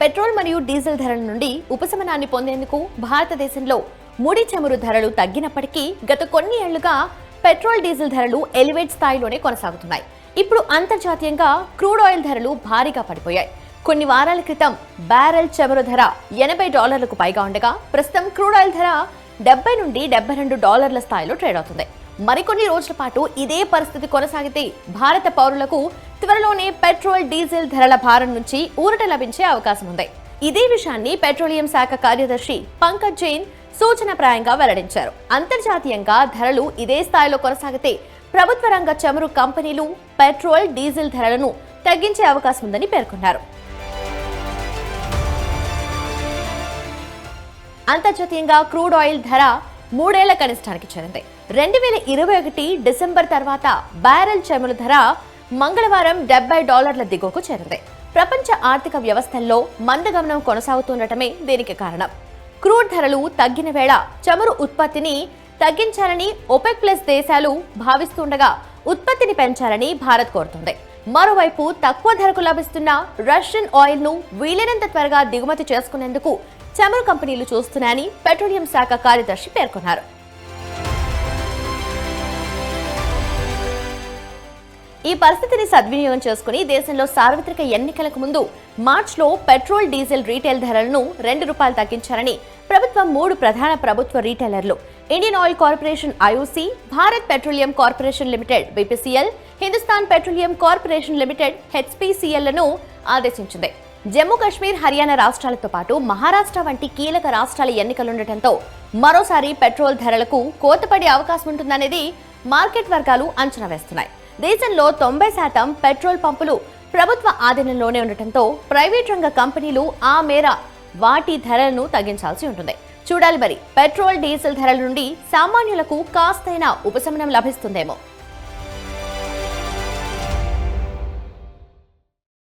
Petrol మరియు diesel ధరల నుండి ఉపశమనాన్ని పొందేందుకు భారతదేశంలో ముడి చమురు ధరలు తగ్గినప్పటికీ గత కొన్ని ఏళ్ళుగా పెట్రోల్ డీజిల్ ధరలు ఎలివేట్ స్థాయిలోనే కొనసాగుతున్నాయి. ఇప్పుడు అంతర్జాతీయంగా క్రూడ్ ఆయిల్ ధరలు భారీగా పడిపోయాయి. కొన్ని వారాల క్రితం బ్యారెల్ చమురు ధర ఎనభై డాలర్లకు పైగా ఉండగా ప్రస్తుతం క్రూడ్ ఆయిల్ ధర డెబ్బై నుండి డెబ్బై రెండు డాలర్ల స్థాయిలో ట్రేడ్ అవుతుంది. మరికొన్ని రోజుల పాటు ఇదే పరిస్థితి కొనసాగితే భారత పౌరులకు త్వరలోనే పెట్రోల్ డీజిల్ ధరల భారం నుంచి ఊరట లభించే అవకాశం ఉంది. ఇదే విషయాన్ని పెట్రోలియం శాఖ కార్యదర్శి పంకజ్ జైన్ సూచనప్రాయంగా వెల్లడించారు. అంతర్జాతీయంగా ధరలు ఇదే స్థాయిలో కొనసాగితే ప్రభుత్వ రంగ చమురు కంపెనీలు పెట్రోల్ డీజిల్ ధరలను తగ్గించే అవకాశం ఉందని పేర్కొన్నారు. అంతర్జాతీయంగా క్రూడ్ ఆయిల్ ధర మూడేళ్ళ కనిష్టానికి చెందింది రెండు వేల ఇరవై ఒకటి డిసెంబర్ తర్వాత బ్యారెల్ చమురు ధర మంగళవారం డెబ్బై డాలర్ల దిగువకు చేరింది. ప్రపంచ ఆర్థిక వ్యవస్థల్లో మందగమనం కొనసాగుతుండటమే దీనికి కారణం. క్రూడ్ ధరలు తగ్గిన వేళ చమురు ఉత్పత్తిని తగ్గించాలని ఒపెక్ ప్లస్ దేశాలు భావిస్తుండగా ఉత్పత్తిని పెంచాలని భారత్ కోరుతుంది. మరోవైపు తక్కువ ధరకు లభిస్తున్న రష్యన్ ఆయిల్ను వీలైనంత త్వరగా దిగుమతి చేసుకునేందుకు చమురు కంపెనీలు చూస్తున్నాయని పెట్రోలియం శాఖ కార్యదర్శి పేర్కొన్నారు. ఈ పరిస్థితిని సద్వినియోగం చేసుకుని దేశంలో సార్వత్రిక ఎన్నికలకు ముందు మార్చిలో పెట్రోల్ డీజిల్ రీటైల్ ధరలను రెండు రూపాయలు తగ్గించారని ప్రభుత్వం మూడు ప్రధాన ప్రభుత్వ రీటైలర్లు. Indian Oil Corporation IOC Bharat Petroleum Corporation Limited BPCL Hindustan Petroleum Corporation Limited హెచ్పీసీఎల్లను ఆదేశించింది. జమ్మూ కాశ్మీర్ హర్యానా రాష్ట్రాలతో పాటు మహారాష్ట్ర వంటి కీలక రాష్ట్రాల ఎన్నికలుండటంతో మరోసారి పెట్రోల్ ధరలకు కోతపడే అవకాశం ఉంటుందనేది మార్కెట్ వర్గాలు అంచనా వేస్తున్నాయి. దేశంలో తొంభై శాతం పెట్రోల్ పంపులు ప్రభుత్వ ఆధీనంలోనే ఉండటంతో ప్రైవేట్ రంగ కంపెనీలు ఆ మేర వాటి ధరలను తగ్గించాల్సి ఉంటుంది. చూడాలి మరి పెట్రోల్ డీజిల్ ధరల నుండి సామాన్యులకు కాస్తైనా ఉపశమనం లభిస్తుందేమో.